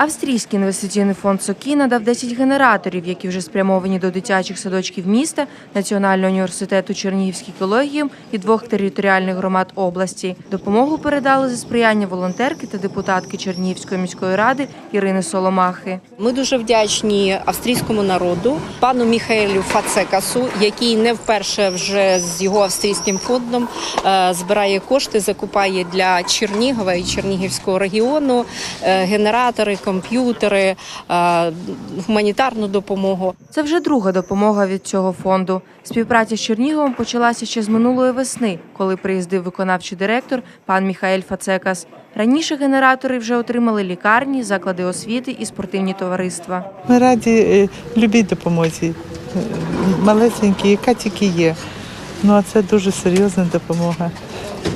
Австрійський інвестиційний фонд СОКІ надав 10 генераторів, які вже спрямовані до дитячих садочків міста, Національного університету Чернігівський колегіум і двох територіальних громад області. Допомогу передали за сприяння волонтерки та депутатки Чернігівської міської ради Ірини Соломахи. Ми дуже вдячні австрійському народу, пану Міхаелю Фацекасу, який не вперше вже з його австрійським фондом е, збирає кошти, закупає для Чернігова і Чернігівського регіону е, генератори, комп'ютери, е, гуманітарну допомогу. Це вже друга допомога від цього фонду. Співпраця з Черніговом почалася ще з минулої весни, коли приїздив виконавчий директор пан Міхаель Фацекас. Раніше генератори вже отримали лікарні, заклади освіти і спортивні товариства. Ми раді е, любій допомозі. Е, Малесенькі, яка тільки є. Ну а це дуже серйозна допомога.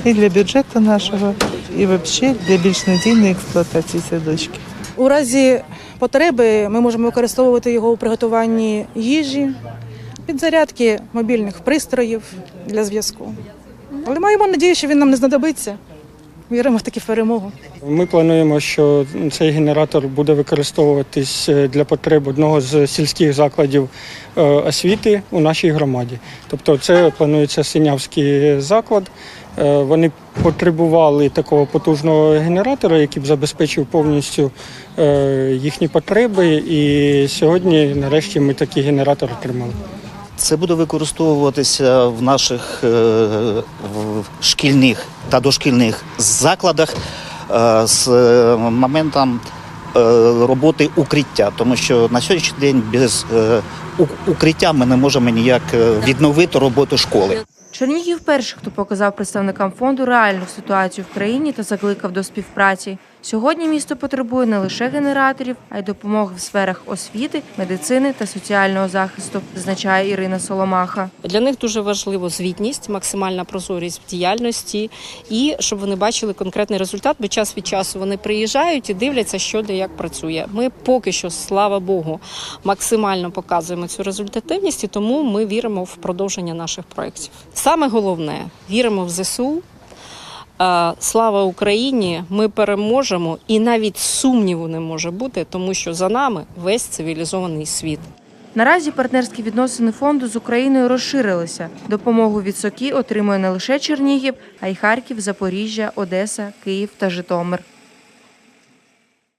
І для бюджету нашого, і взагалі для більш надійної експлуатації садочки. У разі потреби ми можемо використовувати його у приготуванні їжі, підзарядки мобільних пристроїв для зв'язку. Але маємо надію, що він нам не знадобиться. Віримо в таки в перемогу. Ми плануємо, що цей генератор буде використовуватись е, для потреб одного з сільських закладів е, освіти у нашій громаді. Тобто, це планується синявський заклад. Е, Вони потребували такого потужного генератора, який б забезпечив повністю е, їхні потреби. І сьогодні, нарешті, ми такий генератор отримали. Це буде використовуватися в наших е, шкільних та дошкільних закладах з моментом роботи укриття, тому що на сьогоднішній день без укриття ми не можемо ніяк відновити роботу школи. Чернігів перший, хто показав представникам фонду реальну ситуацію в країні та закликав до співпраці. Сьогодні місто потребує не лише генераторів, а й допомоги в сферах освіти, медицини та соціального захисту, зазначає Ірина Соломаха. Для них дуже важливо звітність, максимальна прозорість в діяльності і щоб вони бачили конкретний результат, бо час від часу вони приїжджають і дивляться, що де як працює. Ми поки що, слава Богу, максимально показуємо цю результативність, і тому ми віримо в продовження наших проєктів. Саме головне віримо в ЗСУ. Слава Україні! Ми переможемо, і навіть сумніву не може бути, тому що за нами весь цивілізований світ. Наразі партнерські відносини фонду з Україною розширилися. Допомогу від СОКІ отримує не лише Чернігів, а й Харків, Запоріжжя, Одеса, Київ та Житомир.